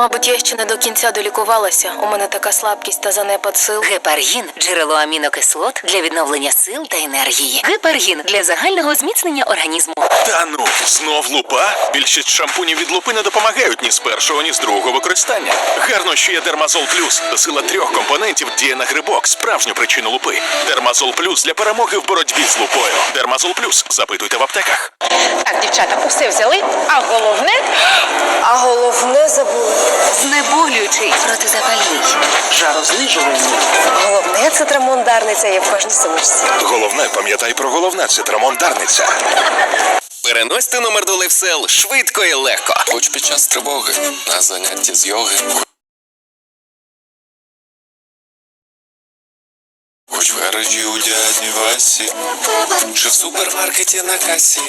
Мабуть, я ще не до кінця долікувалася. У мене така слабкість та занепад сил. Гепаргін джерело амінокислот для відновлення сил та енергії. Гепаргін для загального зміцнення організму. Та ну, знов лупа? Більшість шампунів від лупи не допомагають ні з першого, ні з другого використання. Гарно, що є Дермазол Плюс. Сила трьох компонентів діє на грибок, справжню причину лупи. Дермазол Плюс для перемоги в боротьбі з лупою. Дермазол Плюс. Запитуйте в аптеках. Так, дівчата, усе взяли, а головне. Знеболюючий протизапальний. Жарознижувальний. Головне це трамондарниця є в кожній сумочці. Головне, пам'ятай про головне, це Дарниця. Переносьте номер до Левсел швидко і легко. Хоч під час тривоги на занятті з йоги. Хоч в гаражі у дяді Васі, чи в супермаркеті на касі.